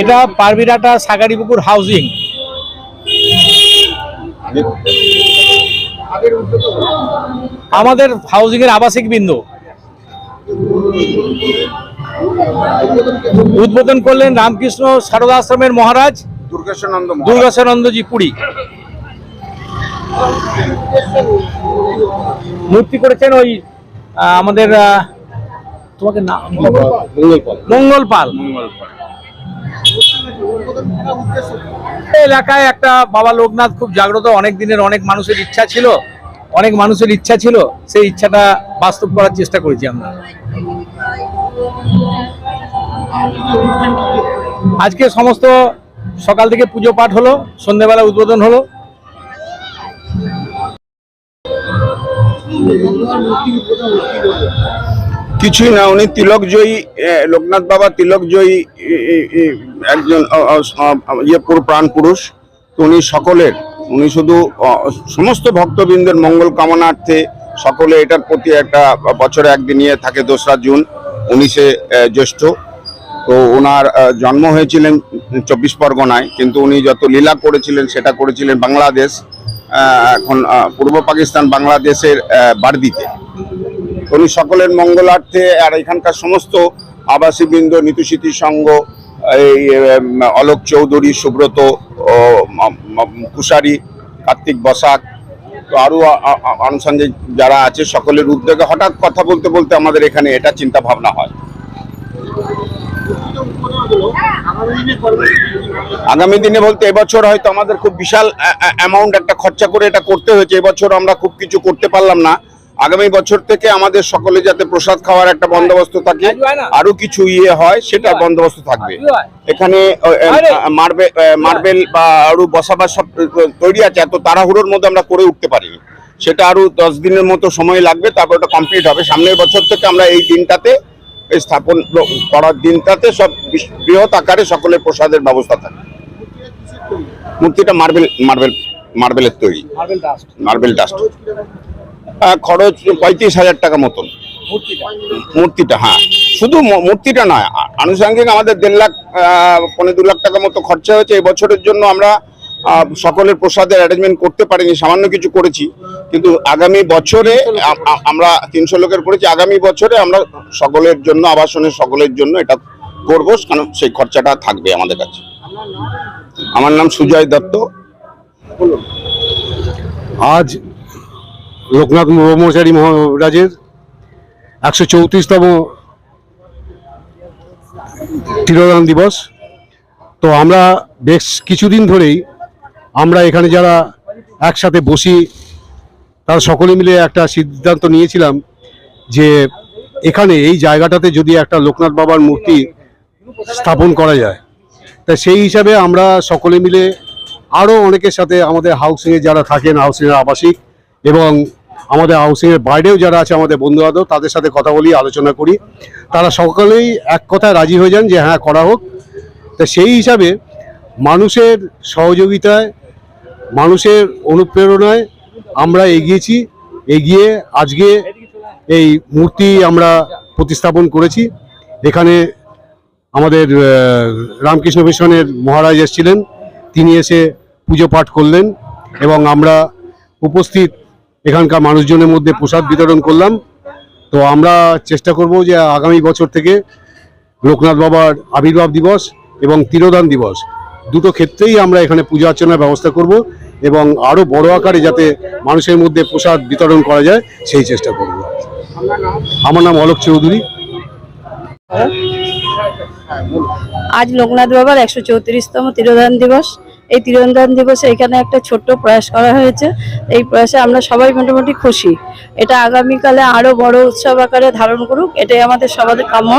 এটা পারবিরাটা সাগারিপুকুর হাউজিং। আমাদের হাউজিং এর আবাসিক বিন্দু। উদ্বোধন করলেন রামকৃষ্ণ সারদা আশ্রমের মহারাজ। দুর্গেশানন্দ পুরী। মূর্তি করেছেন ওই আমাদের তোমাকে না মঙ্গল পাল এই এলাকায় একটা বাবা লোকনাথ খুব জাগ্রত অনেক দিনের অনেক মানুষের ইচ্ছা ছিল অনেক মানুষের ইচ্ছা ছিল সেই ইচ্ছাটা বাস্তব করার চেষ্টা করেছি আমরা। আজকে সমস্ত সকাল থেকে পুজো পাঠ হলো সন্ধ্যেবেলা উদ্বোধন হলো। কিছুই না, উনি তিলকজয়ী লোকনাথ বাবা তিলকজয়ী একজন ইয়ে পুরো প্রাণ পুরুষ। তো উনি সকলের, উনি শুধু সমস্ত ভক্তবৃন্দের মঙ্গল কামনার্থে সকলে এটার প্রতি একটা বছরে একদিন নিয়ে থাকে দোসরা জুন, উনিশে জ্যৈষ্ঠ। তো ওনার জন্ম হয়েছিলেন চব্বিশ পরগনায়, কিন্তু উনি যত লীলা করেছিলেন, সেটা করেছিলেন বাংলাদেশ এখন পূর্ব পাকিস্তান, বাংলাদেশের বারদিতে। উনি সকলের মঙ্গলার্থে আর এখানকার সমস্ত আবাসীবৃন্দ নীতিশীতি সংঘ, এই অলোক চৌধুরী, সুব্রত কুশারি, কার্তিক বসাক, তো আরও আনুষঙ্গিক যারা আছে, সকলের উদ্যোগে হঠাৎ কথা বলতে বলতে আমাদের এখানে এটা চিন্তা ভাবনা হয়। আগামী দিনে বলতে এবছর হয়তো আমাদের খুব বিশাল অ্যামাউন্ট একটা খরচা করে এটা করতে হয়েছে। এবছর আমরা খুব কিছু করতে পারলাম না। আগামী বছর থেকে আমাদের সকলে যাতে প্রসাদ খাওয়ার একটা বন্দোবস্ত থাকে আরও কিছু ইয়ে হয় সেটা বন্দোবস্ত থাকবে। এখানে মার্বেল মার্বেল বা আরও বসাবার সব তৈরি আছে এত তাড়াহুড়োর মধ্যে আমরা করে উঠতে পারিনি। সেটা আরও দশ দিনের মতো সময় লাগবে তারপর ওটা কমপ্লিট হবে। সামনের বছর থেকে আমরা এই দিনটাতে স্থাপন করার দিনটাতে সব বৃহৎ আকারে সকলের প্রসাদের ব্যবস্থা থাকে মূর্তিটা মার্বেল মার্বেল মার্বেলের তৈরি। মার্বেল ডাস্ট মার্বেল ডাস্ট খরচ পঁয়ত্রিশ হাজার টাকা মতন। মূর্তিটা? হ্যাঁ। শুধু মূর্তিটা নয় আনুষঙ্গিক আমাদের দেড় লাখ পনেরো দু লাখ টাকা মতো খরচা হয়েছে। এই বছরের জন্য আমরা সকলের প্রসাদের অ্যারেঞ্জমেন্ট করতে পারিনি সামান্য কিছু করেছি। কিন্তু আগামী বছরে আমরা তিনশো লোকের করেছি। আগামী বছরে আমরা সকলের জন্য আবাসনের সকলের জন্য এটা করব কারণ সেই খরচাটা থাকবে আমাদের কাছে। আমার নাম সুজয় দত্ত। আজ লোকনাথ ব্রহ্মচারী মহারাজের একশো চৌত্রিশতম তিরোদান দিবস। তো আমরা বেশ কিছুদিন ধরেই আমরা এখানে যারা একসাথে বসি, তারা সকলে মিলে একটা সিদ্ধান্ত নিয়েছিলাম যে এখানে এই জায়গাটাতে যদি একটা লোকনাথ বাবার মূর্তি স্থাপন করা যায়। তা সেই হিসাবে আমরা সকলে মিলে আরও অনেকের সাথে আমাদের হাউসিংয়ে যারা থাকেন, হাউসিংয়ের আবাসিক এবং আমাদের হাউসিংয়ের বাইরেও যারা আছে, আমাদের বন্ধু বান্ধব তাদের সাথে কথা বলি আলোচনা করি। তারা সকলেই এক কথায় রাজি হয়ে যান যে হ্যাঁ করা হোক। তা সেই হিসাবে মানুষের সহযোগিতায়, মানুষের অনুপ্রেরণায় আমরা এগিয়েছি, এগিয়ে আজকে এই মূর্তি আমরা প্রতিস্থাপন করেছি। এখানে আমাদের রামকৃষ্ণ মিশনের মহারাজ এসেছিলেন। তিনি এসে পুজো পাঠ করলেন এবং আমরা উপস্থিত এখানকার মানুষজনের মধ্যে প্রসাদ বিতরণ করলাম। তো আমরা চেষ্টা করব যে আগামী বছর থেকে লোকনাথ বাবার আবির্ভাব দিবস এবং তিরোদান দিবস দুটো ক্ষেত্রেই আমরা এখানে পূজা অর্চনার ব্যবস্থা করব এবং আরও বড় আকারে যাতে মানুষের মধ্যে প্রসাদ বিতরণ করা যায়, সেই চেষ্টা করব। আমার নাম অলোক চৌধুরী। আজ লোকনাথ বাবার একশো চৌত্রিশতম তিরোধান দিবস। এই তিরোধান দিবসে এখানে একটা ছোট্ট প্রয়াস করা হয়েছে। এই প্রয়াসে আমরা সবাই মোটামুটি খুশি। এটা আগামীকালে আরও বড় উৎসব আকারে ধারণ করুক এটাই আমাদের সবার কাম্য।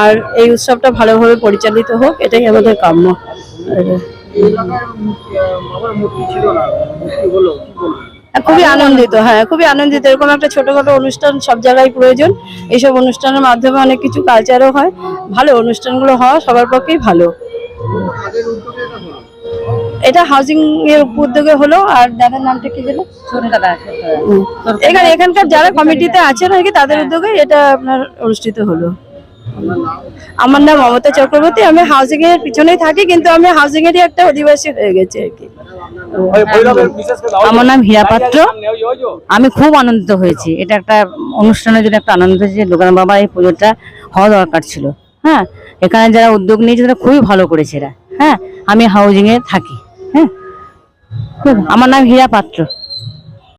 আর এই উৎসবটা ভালোভাবে পরিচালিত হোক এটাই আমাদের কাম্য। হ্যাঁ, খুবই আনন্দিত হ্যাঁ খুবই আনন্দিত। এরকম একটা ছোটখাটো অনুষ্ঠান সব জায়গায় প্রয়োজন। এইসব অনুষ্ঠানের মাধ্যমে অনেক কিছু কালচারও হয়। ভালো অনুষ্ঠানগুলো হওয়া সবার পক্ষেই ভালো। এটা হাউজিং এর উদ্যোগে হলো আর দাদার নামটা কি ছিল এখানে এখানকার যারা কমিটিতে আছেন আর কি তাদের উদ্যোগে এটা আপনার অনুষ্ঠিত হলো। আমার নাম মমতা চক্রবর্তী আমি হাউজিং এর পিছনেই থাকি কিন্তু আমি হাউজিং এরই একটা অধিবাসী হয়ে গেছি আর কি। আমার নাম হীরা পাত্র। আমি খুব আনন্দিত হয়েছি। এটা একটা অনুষ্ঠানের জন্য একটা আনন্দ হয়েছে দোকান বাবা এই পুজোটা হওয়া দরকার ছিল। হ্যাঁ এখানে যারা উদ্যোগ নিয়েছে তারা খুবই ভালো করেছে এরা। হ্যাঁ আমি হাউজিং এ থাকি। হ্যাঁ। আমার নাম হীরা পাত্র।